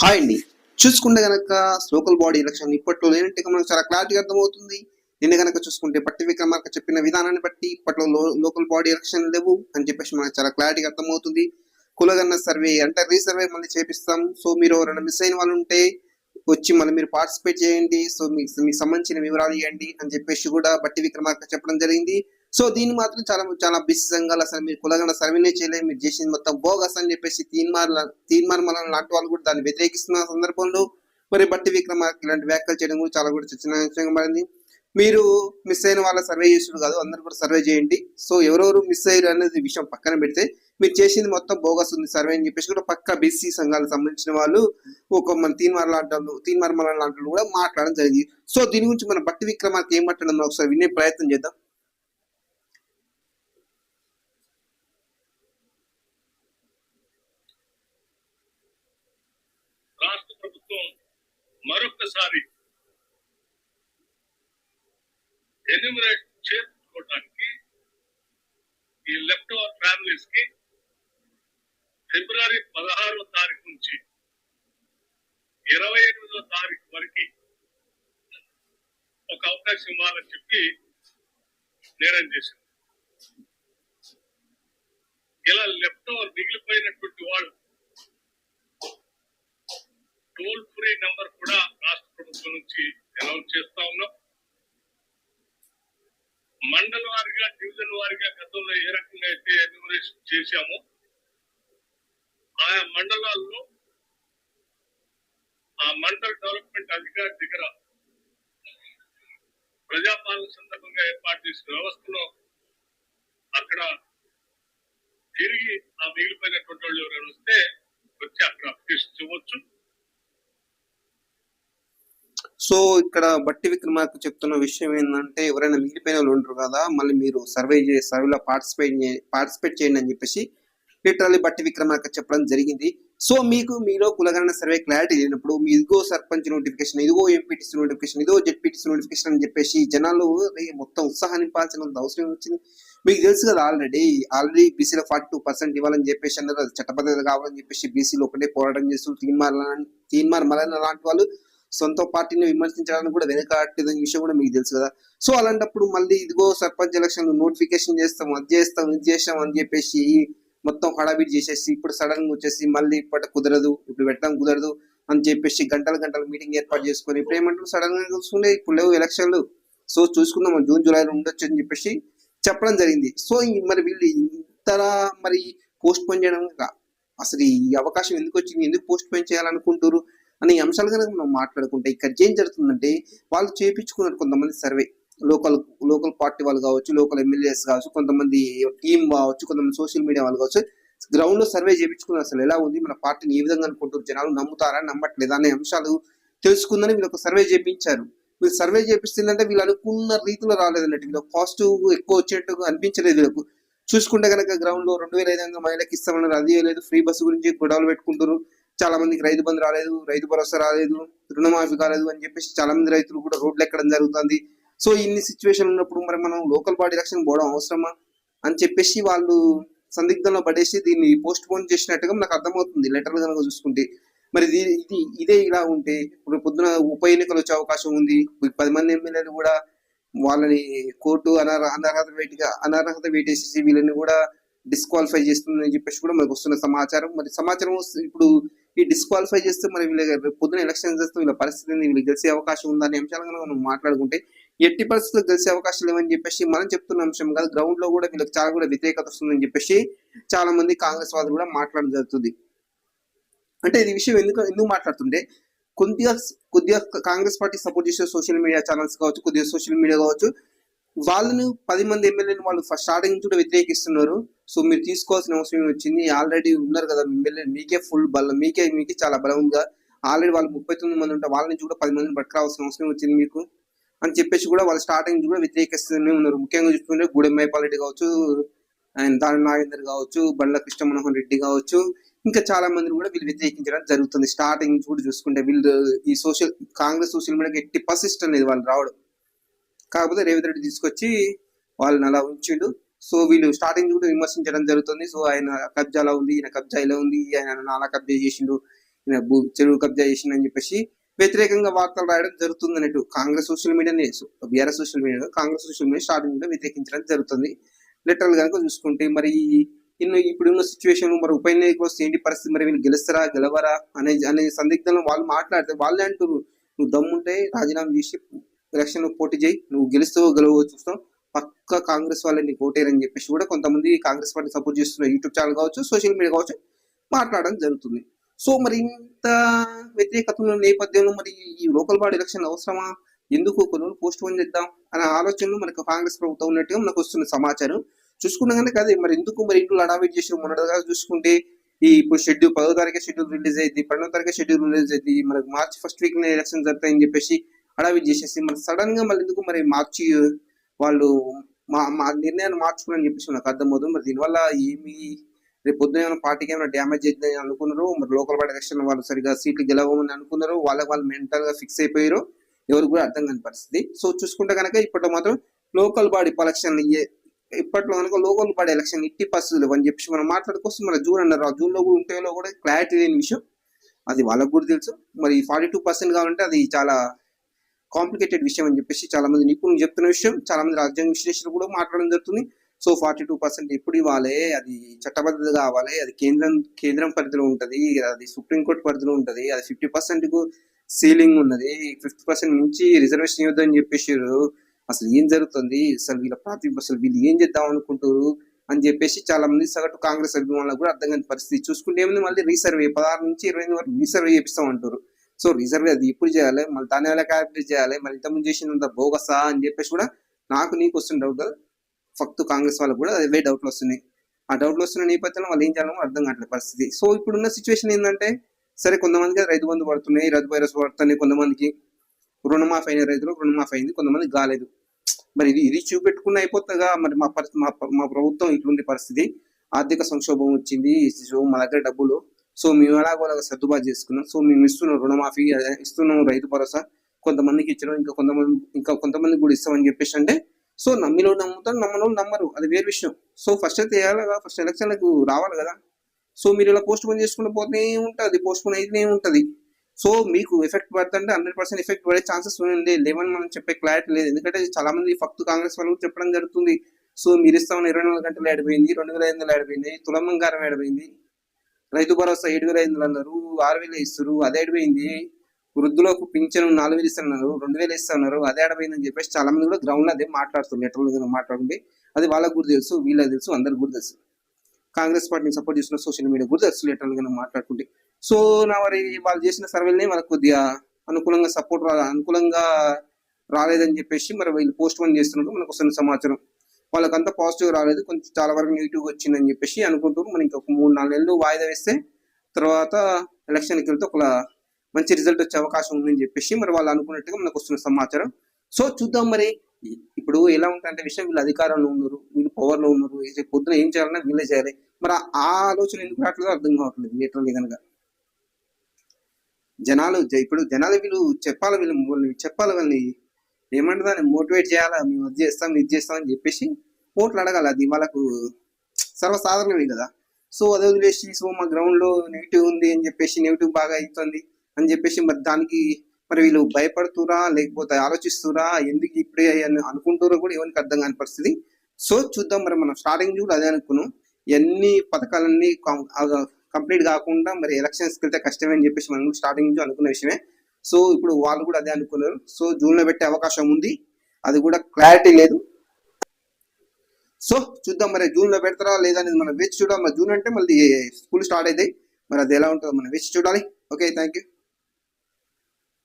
Hi అండి. చూసుకుంటే కనుక లోకల్ బాడీ ఎలక్షన్ ఇప్పట్లో లేనంటే మనకు చాలా క్లారిటీగా అర్థమవుతుంది. నిన్న కనుక చూసుకుంటే పట్టి విక్రమార్క చెప్పిన విధానాన్ని బట్టి ఇప్పట్లో లోకల్ బాడీ ఎలక్షన్ లేవు అని చెప్పేసి మనకు చాలా క్లారిటీగా అర్థమవుతుంది. కులగన్న సర్వే అంటే రీసర్వే మళ్ళీ చేపిస్తాం. సో మీరు ఎవరైనా మిస్ అయిన వాళ్ళు ఉంటే వచ్చి మళ్ళీ మీరు పార్టిసిపేట్ చేయండి. సో మీకు మీకు సంబంధించిన వివరాలు ఇవ్వండి అని చెప్పేసి కూడా బట్టి విక్రమార్క చెప్పడం జరిగింది. సో దీన్ని మాత్రం చాలా చాలా బిసి సంఘాలు అసలు మీరు కులగన సర్వేనే చేయలేదు మీరు చేసింది మొత్తం బోగస్ అని చెప్పేసి తీన్మార్ తీన్మార్ మన లాంటి వాళ్ళు కూడా దాన్ని వ్యతిరేకిస్తున్న సందర్భంలో మరి బట్టి విక్రమార్క ఇలాంటి వ్యాఖ్యలు చేయడం కూడా చాలా కూడా చర్చనీయాంశంగా మారింది. మీరు మిస్ అయిన వాళ్ళ సర్వే చేసుడు కాదు అందరు కూడా సర్వే చేయండి. సో ఎవరెవరు మిస్ అయ్యారు అనేది విషయం పక్కన పెడితే మీరు చేసింది మొత్తం బోగస్ ఉంది సర్వే అని చెప్పేసి కూడా పక్క బీసీ సంఘాలకు సంబంధించిన వాళ్ళు ఒక మన తీన్మార్ లాంటి వాళ్ళు తీన్మార్ మన లాంటి వాళ్ళు కూడా మాట్లాడడం జరిగింది. సో దీని గురించి మన బట్టి విక్రమార్క ఏం మాట్లాడడం ఒకసారి వినే ప్రయత్నం చేద్దాం. ప్రభుత్వం మరొకసారి ఎన్యూమరేట్ చేసుకోవడానికి ఈ లెఫ్ట్ ఓవర్ ఫ్యామిలీస్కి ఫిబ్రవరి పదహారో తారీఖు నుంచి ఇరవై ఎనిమిదో తారీఖు వరకు ఒక అవకాశం ఇవ్వాలని చెప్పి నిర్ణయం చేసింది ఇలా లెఫ్ట్ ఓవర్ మిగిలిపోయిన వాళ్ళు టోల్ ఫ్రీ నంబర్ కూడా రాష్ట్ర ప్రభుత్వం నుంచి అనౌన్స్ చేస్తా ఉన్నాం మండల వారిగా డివిజన్ వారిగా గతంలో ఏ రకంగా అయితే ఎన్యూమరేషన్ చేశామో ఆయా మండలాల్లో ఆ మండల డెవలప్మెంట్ అధికారి దగ్గర ప్రజాపాలన సందర్భంగా ఏర్పాటు చేసిన వ్యవస్థలో అక్కడ తిరిగి ఆ మిగిలిపోయినటువంటి వాళ్ళు ఎవరైనా వస్తే వచ్చి అక్కడ అప్లికేషన్ ఇవ్వచ్చు. సో ఇక్కడ బట్టి విక్రమార్క చెప్తున్న విషయం ఏంటంటే ఎవరైనా మిగిలిపోయిన వాళ్ళు ఉంటారు కదా మళ్ళీ మీరు సర్వే చే సర్వేలో పార్టిసిపేట్ పార్టిసిపేట్ చేయండి అని చెప్పేసి లిటరల్లీ బట్టి విక్రమార్క చెప్పడం జరిగింది. సో మీకు మీలో కులగణన సర్వే క్లారిటీ లేనప్పుడు మీ ఇదిగో సర్పంచ్ నోటిఫికేషన్ ఇదిగో ఎంపీటీసీ నోటిఫికేషన్ ఇదిగో జెడ్పీటీసీ నోటిఫికేషన్ అని చెప్పేసి జనాలు మొత్తం ఉత్సాహం నింపాల్సిన అవసరం వచ్చింది? మీకు తెలుసు కదా ఆల్రెడీ ఆల్రెడీ బీసీలో ఫార్టీ టూ పర్సెంట్ ఇవ్వాలని చెప్పేసి అన్నారు. అది చట్టబద్ధత కావాలని చెప్పేసి బీసీలో ఒకటే పోరాటం చేస్తూ తీన్మార్ తీన్మార్ మలన లాంటి వాళ్ళు సొంత పార్టీని విమర్శించడానికి కూడా వెనకాట్లేదు విషయం కూడా మీకు తెలుసు కదా. సో అలాంటప్పుడు మళ్ళీ ఇదిగో సర్పంచ్ ఎలక్షన్ నోటిఫికేషన్ చేస్తాం అది చేస్తాం ఇది చేస్తాం అని చెప్పేసి మొత్తం హడావిడి చేసేసి ఇప్పుడు సడన్గా వచ్చేసి మళ్ళీ ఇప్పటి కుదరదు ఇప్పుడు పెట్టడం కుదరదు అని చెప్పేసి గంటల గంటల మీటింగ్ ఏర్పాటు చేసుకొని ఇప్పుడు ఏమంటారు సడన్గా చూసుకుంటే ఇప్పుడు లేవు ఎలక్షన్లు సో చూసుకుందాం మనం జూన్ జూలైలో ఉండొచ్చు అని చెప్పేసి చెప్పడం జరిగింది. సో మరి వీళ్ళు ఇంతలా మరి పోస్ట్ పోన్ చేయడం అసలు ఈ అవకాశం ఎందుకు వచ్చింది ఎందుకు పోస్ట్ పోన్ చేయాలనుకుంటారు అనే అంశాలు కనుక మనం మాట్లాడుకుంటే ఇక్కడ ఏం జరుగుతుందంటే వాళ్ళు చేపించుకున్నారు కొంతమంది సర్వే లోకల్ లోకల్ పార్టీ వాళ్ళు కావచ్చు లోకల్ ఎమ్మెల్యేస్ కావచ్చు కొంతమంది టీం కావచ్చు కొంతమంది సోషల్ మీడియా వాళ్ళు కావచ్చు గ్రౌండ్లో సర్వే చేయించుకుని అసలు. ఎలా ఉంది? మన పార్టీని ఏ విధంగా అనుకుంటారు జనాలు నమ్ముతారా నమ్మట్లేదా అనే అంశాలు తెలుసుకుందని వీళ్ళు ఒక సర్వే చేయించారు. వీళ్ళు సర్వే చేపిస్తుందంటే వీళ్ళు అనుకున్న రీతిలో రాలేదన్నట్టు వీళ్ళు పాజిటివ్ ఎక్కువ వచ్చేట్టు అనిపించలేదు వీళ్ళకు. చూసుకుంటే కనుక గ్రౌండ్లో రెండు వేల ఐదు వందల మహిళలకు ఇస్తామన్నారు. అది లేదు. ఫ్రీ బస్సు గురించి గొడవలు పెట్టుకుంటారు చాలా మందికి రైతు బంధు రాలేదు రైతు భరోసా రాలేదు రుణమాఫీ కాలేదు అని చెప్పేసి చాలా మంది రైతులు కూడా రోడ్లు ఎక్కడం జరుగుతుంది. సో ఇన్ని సిచ్యువేషన్ ఉన్నప్పుడు మరి మనం లోకల్ బాడీ ఎలక్షన్ పోవడం అవసరమా? అని చెప్పేసి వాళ్ళు సందిగ్ధంలో పడేసి దీన్ని పోస్ట్ పోన్ చేసినట్టుగా నాకు అర్థమవుతుంది లెటర్లు కనుక చూసుకుంటే. మరి ఇది ఇది ఇదే ఇలా ఉంటే ఇప్పుడు పొద్దున ఉప ఎన్నికలు వచ్చే అవకాశం ఉంది పది మంది ఎమ్మెల్యేలు కూడా వాళ్ళని కోర్టు అనర్హ అనర్హత వేటిగా అనర్హత వేటేసేసి వీళ్ళని కూడా డిస్క్వాలిఫై చేస్తుందని చెప్పేసి కూడా మనకు వస్తున్న సమాచారం. మరి సమాచారం వస్తే ఇప్పుడు ఈ డిస్క్వాలిఫై చేస్తే మరి వీళ్ళ పొద్దున ఎలక్షన్ చేస్తే వీళ్ళ పరిస్థితిని వీళ్ళు గెలిచే అవకాశం ఉందనే అంశాలను మనం మాట్లాడుకుంటే ఎట్టి పరిస్థితులు గెలిచే అవకాశం లేవని చెప్పేసి మనం చెప్తున్న అంశం కాదు. గ్రౌండ్లో కూడా వీళ్ళకి చాలా కూడా వ్యతిరేకత వస్తుందని చెప్పేసి చాలా మంది కాంగ్రెస్ వాదులు కూడా మాట్లాడడం జరుగుతుంది. అంటే ఇది విషయం ఎందుకు ఎందుకు మాట్లాడుతుంటే కొద్దిగా కొద్దిగా కాంగ్రెస్ పార్టీ సపోర్ట్ చేసే సోషల్ మీడియా ఛానల్స్ కావచ్చు కొద్దిగా సోషల్ మీడియా కావచ్చు వాళ్ళని పది మంది ఎమ్మెల్యేలు వాళ్ళు ఫస్ట్ స్టార్టింగ్ నుంచి కూడా వ్యతిరేకిస్తున్నారు. సో మీరు తీసుకోవాల్సిన అవసరం వచ్చింది. ఆల్రెడీ ఉన్నారు కదా ఎమ్మెల్యే. మీకే ఫుల్ బలం మీకే మీకే చాలా బలం ఆల్రెడీ వాళ్ళు ముప్పై తొమ్మిది మంది ఉంటే వాళ్ళ నుంచి కూడా పది మందిని పట్టుకురావాల్సిన అవసరం వచ్చింది మీకు. అని చెప్పేసి కూడా వాళ్ళు స్టార్టింగ్ కూడా వ్యతిరేకిస్తూనే ఉన్నారు. ముఖ్యంగా చూసుకుంటే గూడెం మైపాలరెడ్డి కావచ్చు ఆయన దాని నాగేందర్ కావచ్చు బండ్ల కృష్ణమనహన్ రెడ్డి కావచ్చు ఇంకా చాలా మంది కూడా వీళ్ళు వ్యతిరేకించడం జరుగుతుంది. స్టార్టింగ్ నుంచి కూడా చూసుకుంటే వీళ్ళు ఈ సోషల్ కాంగ్రెస్ సోషల్ మీడియాకి ఎట్టి పర్సిస్టం లేదు వాళ్ళు రావడం. కాకపోతే రేవంత్ రెడ్డి తీసుకొచ్చి వాళ్ళని అలా ఉంచిండు. సో వీళ్ళు స్టార్టింగ్ కూడా విమర్శించడం జరుగుతుంది. సో ఆయన కబ్జాలో ఉంది ఈయన కబ్జా ఇలా ఉంది ఆయన నాలా కబ్జా చేసిండు ఈయన భూ చెరువు కబ్జా చేసిందని చెప్పేసి వ్యతిరేకంగా వార్తలు రాయడం జరుగుతుంది అన్నట్టు కాంగ్రెస్ సోషల్ మీడియానే BRS social media Congress social media స్టార్టింగ్లో వ్యతిరేకించడం జరుగుతుంది. లిటరల్ కనుక చూసుకుంటే మరి ఇನ್ನು ఇప్పుడున్న సిచ్యువేషన్ మరి ఉప ఎన్నికలు వస్తే ఏంటి పరిస్థితి? మరి వీళ్ళు గెలుస్తారా గెలవరా అనే అనే సందిగ్ధంలో వాళ్ళు మాట్లాడితే వాళ్ళే అంటారు నువ్వు దమ్ముంటే రాజీనామా చేసి ఎలక్షన్లో పోటీ చేయి. నువ్వు గెలుస్తావో గెలవో చూస్తాం. పక్క కాంగ్రెస్ వాళ్ళని ఓటేరని చెప్పేసి కూడా కొంతమంది కాంగ్రెస్ పార్టీ సపోర్ట్ చేస్తున్న యూట్యూబ్ ఛానల్ కావచ్చు సోషల్ మీడియా కావచ్చు మాట్లాడడం జరుగుతుంది. సో మరి ఇంత వ్యతిరేకత ఉన్న నేపథ్యంలో మరి ఈ లోకల్ బాడీ ఎలక్షన్ అవసరమా? ఎందుకు కొన్ని పోస్ట్ పోన్ చేద్దాం అనే ఆలోచనలు మనకు కాంగ్రెస్ ప్రభుత్వం ఉన్నట్టుగా మనకు వస్తున్న సమాచారం. చూసుకున్నాగానే కానీ మరి ఎందుకు మరి ఇంట్లో అడావిట్ చేసి మొన్నటిగా చూసుకుంటే ఈ ఇప్పుడు షెడ్యూల్ పదో తారీఖు షెడ్యూల్ రిలీజ్ అయింది పన్నెండో తారీఖు షెడ్యూల్ రిలీజ్ అయింది మనకు మార్చ్ ఫస్ట్ వీక్ ఎలక్షన్ జరుగుతాయని చెప్పేసి అడావిట్ చేసేసి మరి సడన్గా మళ్ళీ ఎందుకు మరి మార్చి వాళ్ళు మా మా నిర్ణయాన్ని మార్చుకుని చెప్పేసి నాకు అర్థమవుతుంది. మరి దీనివల్ల ఏమి రేపు పొద్దున ఏమైనా పార్టీకి ఏమైనా డ్యామేజ్ అయిందని అనుకున్నారు మరి లోకల్ బాడీ ఎలక్షన్ వాళ్ళు సరిగా సీట్లు గెలవమని అనుకున్నారు వాళ్ళకి వాళ్ళు మెంటల్గా ఫిక్స్ అయిపోయారు ఎవరు కూడా అర్థం కాని పరిస్థితి. సో చూసుకుంటే కనుక ఇప్పట్లో మాత్రం లోకల్ బాడీ ఎలక్షన్ ఇప్పట్లో కనుక లోకల్ బాడీ ఎలక్షన్ ఇట్టి పరిస్థితులు అని చెప్పి మనం మాట్లాడుకోవచ్చు. మన జూన్ అన్నారు ఆ జూన్లో కూడా ఉంటాయో కూడా క్లారిటీ లేని విషయం. అది వాళ్ళకు కూడా తెలుసు. మరి ఫార్టీ టూ పర్సెంట్ కావాలంటే అది చాలా కాంప్లికేటెడ్ విషయం అని చెప్పేసి చాలా మంది నిపుణులు చెప్తున్న విషయం. చాలా మంది రాజ్యాంగ విశ్లేషకులు కూడా మాట్లాడడం జరుగుతుంది. సో ఫార్టీ టూ పర్సెంట్ ఎప్పుడు ఇవ్వాలి అది చట్టబద్ధత కావాలి అది కేంద్రం కేంద్రం పరిధిలో ఉంటుంది అది సుప్రీంకోర్టు పరిధిలో ఉంటుంది అది ఫిఫ్టీ పర్సెంట్కు సీలింగ్ ఉన్నది ఫిఫ్టీ పర్సెంట్ నుంచి రిజర్వేషన్ ఇవ్వద్దని చెప్పేసారు అసలు ఏం జరుగుతుంది? అసలు వీళ్ళ ప్రాతి అసలు వీళ్ళు ఏం చేద్దాం అనుకుంటారు అని చెప్పేసి చాలా మంది సగటు కాంగ్రెస్ అభిమానులకు కూడా అర్థం కాని పరిస్థితి. చూసుకుంటే ఏమైంది? మళ్ళీ రీసర్వే పదహారు నుంచి ఇరవై ఎనిమిది వరకు రీసర్వే చేపిస్తాం అంటారు సో రిజర్వే అది ఎప్పుడు చేయాలి? మళ్ళీ దాని వల్ల క్యాలిక్యులేట్ చేయాలి? మరి ఇంతకుముందు చేసినంత బోగసా అని చెప్పేసి కూడా నాకు నీకు వస్తుంది డౌట్ ఫక్తు కాంగ్రెస్ వాళ్ళకు కూడా అవే డౌట్లు వస్తున్నాయి. ఆ డౌట్లు వస్తున్న నేపథ్యంలో వాళ్ళు ఏం చేయాలో అర్థం కావట్లేదు పరిస్థితి. సో ఇప్పుడున్న సిచ్యువేషన్ ఏంటంటే సరే కొంతమందికి రైతు బంధు పడుతున్నాయి రైతు వైరస్ పడుతున్నాయి కొంతమందికి రుణమాఫీ అయిన రైతులకు రుణమాఫీ అయింది కొంతమందికి కాలేదు. మరి ఇది ఇది చూపెట్టుకుని అయిపోతుందిగా. మరి మా పరిస్థితి మా మా ప్రభుత్వం ఇటువంటి పరిస్థితి. ఆర్థిక సంక్షోభం వచ్చింది మా దగ్గర డబ్బులు. సో మేము ఎలాగో అలాగ సర్దుబాటు చేసుకున్నాం. సో మేము ఇస్తున్నాం రుణమాఫీ ఇస్తున్నాం రైతు భరోసా. కొంతమందికి ఇచ్చడం ఇంకా కొంతమంది ఇంకా కొంతమందికి కూడా ఇస్తామని చెప్పేసి అంటే సో నమ్మిలో నమ్ముతారు నమ్మనోళ్ళు నమ్మరు. అది వేరే విషయం. సో ఫస్ట్ అయితే వేయాలి కదా ఫస్ట్ ఎలక్షన్లకు రావాలి కదా. సో మీరు ఇలా పోస్ట్ పోన్ చేసుకుంటూ పోతే ఉంటుంది పోస్ట్ పోన్ అయితేనే ఉంటుంది. సో మీకు ఎఫెక్ట్ పడుతుంటే హండ్రెడ్ పర్సెంట్ ఎఫెక్ట్ పడే ఛాన్సెస్ ఉంది లేవని మనం చెప్పే క్లారిటీ లేదు. ఎందుకంటే చాలా మంది ఫక్తు కాంగ్రెస్ వాళ్ళు చెప్పడం జరుగుతుంది. సో మీరు ఇస్తామని ఇరవై నాలుగు గంటలు ఆడిపోయింది రెండు వేల ఐదు వందలు ఏడిపోయింది తులం ఏడిపోయింది ఆడిపోయింది రైతు భరోసా ఏడు వేల ఐదు వందలు అన్నారు ఆరు వేలు ఇస్తారు అది ఆడిపోయింది వృద్ధులకు పింఛను నాలుగు వేలు ఇస్తున్నారు రెండు వేలు ఇస్తున్నారు అదే ఆడపోయిందని చెప్పేసి చాలా మంది కూడా గ్రౌండ్లో అదే మాట్లాడుతున్నారు నెట్వర్క్ మాట్లాడుతుంది అది వాళ్ళకు కూడా తెలుసు వీళ్ళకి తెలుసు అందరికి కూడా తెలుసు. కాంగ్రెస్ పార్టీని సపోర్ట్ చేసిన సోషల్ మీడియా కూడా తెలుసు లిటరల్ మాట్లాడుకుంటే. సో నా మరి వాళ్ళు చేసిన సర్వేలనే మనకు కొద్దిగా అనుకూలంగా సపోర్ట్ రా అనుకూలంగా రాలేదని చెప్పేసి మరి వీళ్ళు పోస్ట్ పోన్ చేస్తున్నట్టు మనకు వస్తున్న సమాచారం. వాళ్ళకంతా పాజిటివ్ రాలేదు కొంచెం చాలా వరకు నెగిటివ్ వచ్చిందని చెప్పేసి అనుకుంటూ మనకి ఒక మూడు నాలుగు నెలలు వాయిదా వేస్తే తర్వాత ఎలక్షన్కి వెళ్తే ఒక మంచి రిజల్ట్ వచ్చే అవకాశం ఉందని చెప్పేసి మరి వాళ్ళు అనుకున్నట్టుగా మనకు వస్తున్న సమాచారం. సో చూద్దాం మరి. ఇప్పుడు ఎలా ఉంటారంటే విషయం వీళ్ళు అధికారంలో ఉన్నారు వీళ్ళు పవర్లో ఉన్నారు. పొద్దున ఏం చేయాలన్నా వీళ్ళే చేయాలి. మరి ఆ- ఆలోచన ఎందుకు రావట్లేదు అర్థం కావట్లేదు లీటర్లీ కనుక. జనాలు ఇప్పుడు జనాలు వీళ్ళు చెప్పాలి వీళ్ళు వాళ్ళని చెప్పాలి వాళ్ళని. ఏమంటే దాన్ని మోటివేట్ చేయాలా? మేము అది చేస్తాం ఇది చేస్తాం అని చెప్పేసి ఓట్లు అడగాలి. అది వాళ్ళకు సర్వసాధారణమే కదా. సో అదే వదిలేసి సో మా గ్రౌండ్లో నెగిటివ్ ఉంది అని చెప్పేసి నెగిటివ్ బాగా అవుతుంది. అని చెప్పేసి మరి దానికి మరి వీళ్ళు భయపడుతురా లేకపోతే ఆలోచిస్తురా ఎందుకు ఇప్పుడే అని అనుకుంటారో కూడా ఎవరికి అర్థం కాని పరిస్థితి. సో చూద్దాం మరి మనం స్టార్టింగ్ కూడా అదే అనుకున్నాం. ఎన్ని పథకాలన్నీ కంప్లీట్ కాకుండా మరి ఎలక్షన్స్కి వెళ్తే కష్టమే అని చెప్పేసి మనం స్టార్టింగ్ నుంచి అనుకున్న విషయమే. సో ఇప్పుడు వాళ్ళు కూడా అదే అనుకున్నారు. సో జూన్లో పెట్టే అవకాశం ఉంది. అది కూడా క్లారిటీ లేదు. సో చూద్దాం మరి జూన్లో పెడతారా లేదా అనేది మనం వేచి చూడాలి. మరి జూన్ అంటే మళ్ళీ స్కూల్ స్టార్ట్ అవుతాయి మరి అది ఎలా ఉంటుందో మనం వేచి చూడాలి. Okay thank you.